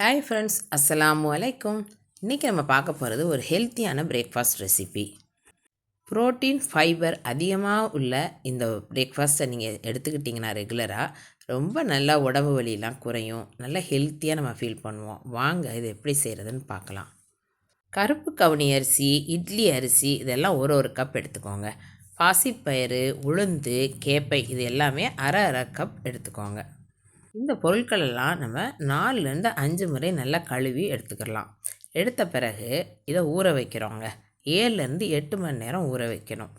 Hi friends அஸ்ஸலாமு அலைக்கும் இன்றைக்கி நம்ம பார்க்க போகிறது ஒரு ஹெல்த்தியான பிரேக்ஃபாஸ்ட் ரெசிபி புரோட்டீன் ஃபைபர் அதிகமாக உள்ள இந்த பிரேக்ஃபாஸ்ட்டை நீங்கள் எடுத்துக்கிட்டிங்கன்னா ரெகுலராக ரொம்ப நல்லா உடம்பு வலியெலாம் குறையும். நல்லா ஹெல்த்தியாக நம்ம ஃபீல் பண்ணுவோம். வாங்க இது எப்படி செய்கிறதுன்னு பார்க்கலாம். கருப்பு கவுனி அரிசி இட்லி அரிசி இதெல்லாம் ஒரு ஒரு கப் எடுத்துக்கோங்க. பாசிப்பயிறு உளுந்து கேப்பை இது எல்லாமே அரை அரை கப் எடுத்துக்கோங்க. இந்த பொருட்களெல்லாம் நம்ம நாலுலேருந்து அஞ்சு முறை நல்லா கழுவி எடுத்துக்கிடலாம் எடுத்த பிறகு இதை ஊற வைக்கிறோங்க. ஏழுலேருந்து எட்டு மணி நேரம் ஊற வைக்கணும்.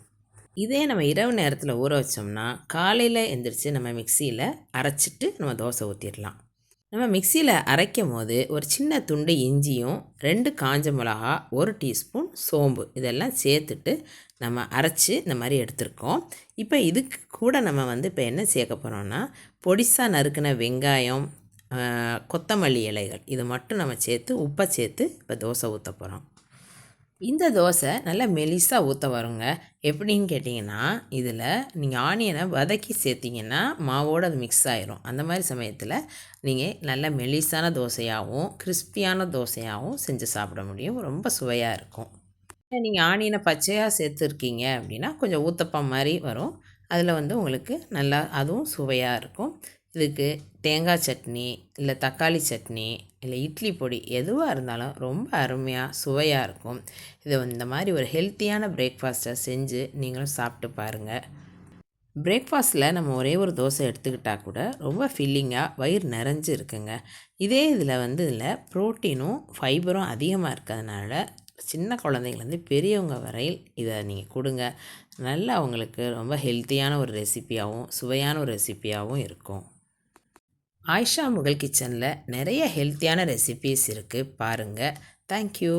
இதே நம்ம இரவு நேரத்தில் ஊற வச்சோம்னா காலையில் எந்திரிச்சு நம்ம மிக்சியில் அரைச்சிட்டு நம்ம தோசை ஊற்றிடலாம் நம்ம மிக்சியில் அரைக்கும் போது ஒரு சின்ன துண்டு இஞ்சியும் ரெண்டு காஞ்ச மிளகா ஒரு டீஸ்பூன் சோம்பு இதெல்லாம் சேர்த்துட்டு நம்ம அரைச்சி இந்த மாதிரி எடுத்துருக்கோம். இப்போ இதுக்கு கூட நம்ம வந்து இப்போ என்ன சேர்க்க போகிறோம்னா பொடிசாக நறுக்கின வெங்காயம் கொத்தமல்லி இலைகள் இது மட்டும் நம்ம சேர்த்து உப்பை சேர்த்து இப்போ தோசை ஊற்ற போகிறோம் இந்த தோசை நல்லா மெலிசாக ஊற்ற வருங்க. எப்படின்னு கேட்டிங்கன்னா இதில் நீங்கள் ஆனியனை வதக்கி சேர்த்திங்கன்னா மாவோடு அது மிக்ஸ் ஆகிரும் அந்த மாதிரி சமயத்தில் நீங்கள் நல்ல மெலிசான தோசையாகவும் கிறிஸ்பியான தோசையாகவும் செஞ்சு சாப்பிட முடியும். ரொம்ப சுவையாக இருக்கும். நீங்கள் ஆனியனை பச்சையாக சேர்த்துருக்கீங்க அப்படின்னா கொஞ்சம் ஊத்தப்பம் மாதிரி வரும். அதில் வந்து உங்களுக்கு நல்லா அதுவும் சுவையாக இருக்கும். இதுக்கு தேங்காய் சட்னி இல்லை தக்காளி சட்னி இல்லை இட்லி பொடி எதுவாக இருந்தாலும் ரொம்ப அருமையாக சுவையாக இருக்கும். இது இந்த மாதிரி ஒரு ஹெல்த்தியான பிரேக்ஃபாஸ்ட்டை செஞ்சு நீங்களும் சாப்பிட்டு பாருங்கள் பிரேக்ஃபாஸ்ட்டில் நம்ம ஒரே ஒரு தோசை எடுத்துக்கிட்டால் கூட ரொம்ப ஃபில்லிங்காக வயிறு நிறைஞ்சு இருக்குங்க. இதே இதில் வந்து இதில் ப்ரோட்டீனும் ஃபைபரும் அதிகமாக இருக்கிறதுனால சின்ன குழந்தைங்கலேருந்து பெரியவங்க வரையில் இதை நீங்கள் கொடுங்க. நல்லா அவங்களுக்கு ரொம்ப ஹெல்த்தியான ஒரு ரெசிப்பியாகவும் சுவையான ஒரு ரெசிப்பியாகவும் இருக்கும். ஆயிஷா முகல் கிச்சனில் நிறைய ஹெல்த்தியான ரெசிபீஸ் இருக்குது பாருங்கள் தேங்க்யூ